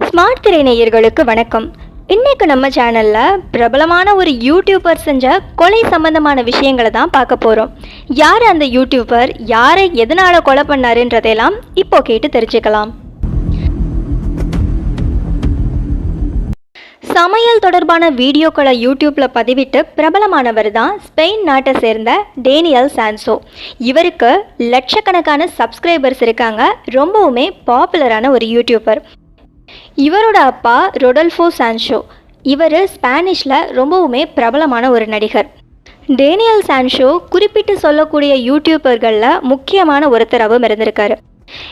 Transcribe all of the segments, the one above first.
Smart திரை நேயர்களுக்கு வணக்கம். இன்றைக்கு நம்ம சேனலில் பிரபலமான ஒரு யூடியூபர் செஞ்ச கொலை சம்பந்தமான விஷயங்களை தான் பார்க்க போகிறோம் யார் அந்த யூடியூபர் யாரை எதனால கொலை பண்ணாருன்றதையெல்லாம் இப்போ கேட்டு தெரிஞ்சுக்கலாம். சமையல் தொடர்பான வீடியோக்களை யூடியூப்பில் பதிவிட்டு பிரபலமானவர் தான் ஸ்பெயின் நாட்டை சேர்ந்த டேனியல் சான்சோ. இவருக்கு லட்சக்கணக்கான சப்ஸ்கிரைபர்ஸ் இருக்காங்க. ரொம்பவுமே பாப்புலரான ஒரு யூடியூபர் இவரோட அப்பா ரொடல்ஃபோ சான்ஷோ. இவர் ஸ்பானிஷில் ரொம்பவுமே பிரபலமான ஒரு நடிகர். டேனியல் சான்ஷோ குறிப்பிட்டு சொல்லக்கூடிய யூடியூபர்களில் முக்கியமான ஒருத்தராகவும் இருந்திருக்காரு.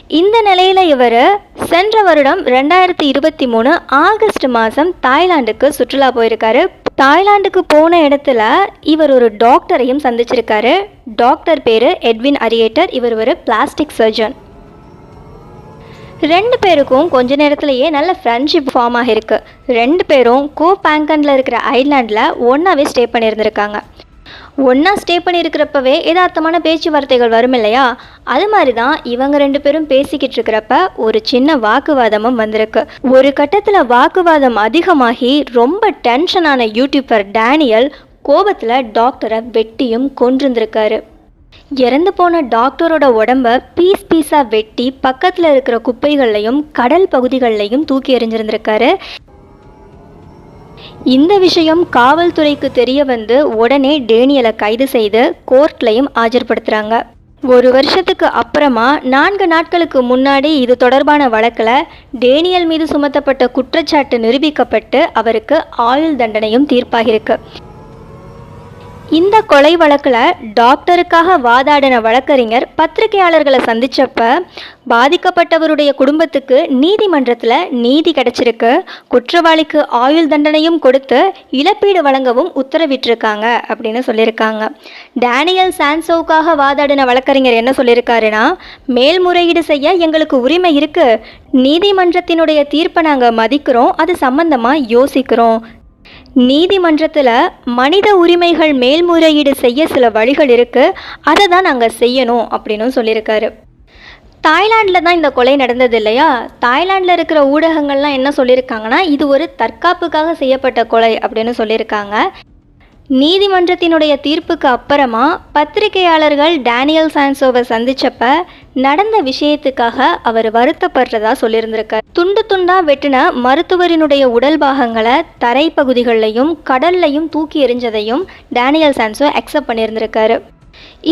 இந்த நிலையில் இவர் சென்ற வருடம் ரெண்டாயிரத்தி இருபத்தி மூணு ஆகஸ்ட் மாதம் தாய்லாந்துக்கு சுற்றுலா போயிருக்காரு. தாய்லாந்துக்கு போன இடத்துல இவர் ஒரு டாக்டரையும் சந்திச்சிருக்காரு. டாக்டர் பேர் எட்வின் அரியேட்டர். இவர் ஒரு பிளாஸ்டிக் சர்ஜன். ரெண்டு பேருக்கும் கொஞ்ச நேரத்திலேயே நல்ல ஃப்ரெண்ட்ஷிப் ஃபார்ம் ஆகிருக்கு. ரெண்டு பேரும் கோ பேங்கனில் இருக்கிற ஐலாண்டில் ஒன்றாவே ஸ்டே பண்ணியிருந்திருக்காங்க. ஒன்றா ஸ்டே பண்ணியிருக்கிறப்பவே எதார்த்தமான பேச்சுவார்த்தைகள் வரும் இல்லையா? அது மாதிரி தான் இவங்க ரெண்டு பேரும் பேசிக்கிட்டு இருக்கிறப்ப ஒரு சின்ன வாக்குவாதமும் வந்திருக்கு. ஒரு கட்டத்தில் வாக்குவாதம் அதிகமாகி ரொம்ப டென்ஷனான யூடியூபர் டேனியல் கோபத்தில் டாக்டரை வெட்டியும் கொன்றிருந்திருக்காரு. இறந்து போன டாக்டரோட உடம்ப பீஸ் பீஸாக வெட்டி பக்கத்தில் இருக்கிற குப்பைகள்லையும் கடல் பகுதிகள்லையும் தூக்கி எறிஞ்சிருந்திருக்காரு. இந்த விஷயம் காவல்துறைக்கு தெரிய வந்து உடனே டேனியலை கைது செய்து கோர்ட்லையும் ஆஜர்படுத்துகிறாங்க ஒரு வருஷத்துக்கு அப்புறமா நான்கு நாட்களுக்கு முன்னாடி இது தொடர்பான வழக்கில் டேனியல் மீது சுமத்தப்பட்ட குற்றச்சாட்டு நிரூபிக்கப்பட்டு அவருக்கு ஆயுள் தண்டனையும் தீர்ப்பாகியிருக்கு. இந்த கொலை வழக்கில் டாக்டருக்காக வாதாடின வழக்கறிஞர் பத்திரிகையாளர்களை சந்தித்தப்ப பாதிக்கப்பட்டவருடைய குடும்பத்துக்கு நீதிமன்றத்தில் நீதி கிடைச்சிருக்கு. குற்றவாளிக்கு ஆயுள் தண்டனையும் கொடுத்து இழப்பீடு வழங்கவும் உத்தரவிட்டிருக்காங்க அப்படின்னு சொல்லியிருக்காங்க. டேனியல் சான்சோவுக்காக வாதாடின வழக்கறிஞர் என்ன சொல்லியிருக்காருன்னா மேல்முறையீடு செய்ய எங்களுக்கு உரிமை இருக்குது நீதிமன்றத்தினுடைய தீர்ப்பை நாங்கள் மதிக்கிறோம் அது சம்பந்தமாக யோசிக்கிறோம். நீதிமன்றத்தில் மனித உரிமைகள் மேல்முறையீடு செய்ய சில வழிகள் இருக்குது அதை தான் நாங்கள் செய்யணும் அப்படின்னு சொல்லியிருக்காரு. தாய்லாண்டில் தான் இந்த கொலை நடந்தது இல்லையா? தாய்லாண்டில் இருக்கிற ஊடகங்கள்லாம் என்ன சொல்லியிருக்காங்கன்னா இது ஒரு தற்காப்புக்காக செய்யப்பட்ட கொலை அப்படின்னு சொல்லியிருக்காங்க. நீதிமன்றத்தினுடைய தீர்ப்புக்கு அப்புறமா பத்திரிகையாளர்கள் டேனியல் சான்சோவை சந்திச்சப்ப நடந்த விஷயத்துக்காக அவர் வருத்தப்படுறதா சொல்லியிருந்திருக்கார். துண்டு துண்டா வெட்டின மருத்துவரினுடைய உடல் பாகங்களை தரை பகுதிகளிலையும் கடல்லையும் தூக்கி எறிஞ்சதையும் டேனியல் சான்சோ அக்செப்ட் பண்ணியிருந்திருக்காரு.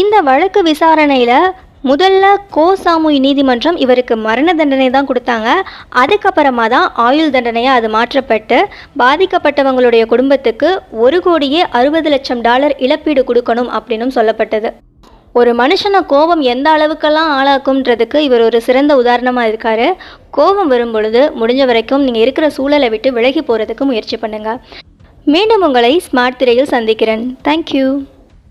இந்த வழக்கு விசாரணையில் முதல்ல கோ சாமுய் நீதிமன்றம் இவருக்கு மரண தண்டனை தான் கொடுத்தாங்க. அதுக்கப்புறமா தான் ஆயுள் தண்டனையாக அது மாற்றப்பட்டு பாதிக்கப்பட்டவங்களுடைய குடும்பத்துக்கு ஒரு கோடியே அறுபது லட்சம் டாலர் இழப்பீடு கொடுக்கணும் அப்படின்னும் சொல்லப்பட்டது. ஒரு மனுஷனை கோபம் எந்த அளவுக்கெல்லாம் ஆளாக்கும்ன்றதுக்கு இவர் ஒரு சிறந்த உதாரணமாக இருக்கார். கோபம் வரும் பொழுது முடிஞ்ச வரைக்கும் நீங்கள் இருக்கிற சூழலை விட்டு விலகி போகிறதுக்கு முயற்சி பண்ணுங்கள் மீண்டும் உங்களை ஸ்மார்ட் திரையில் சந்திக்கிறேன். தேங்க்யூ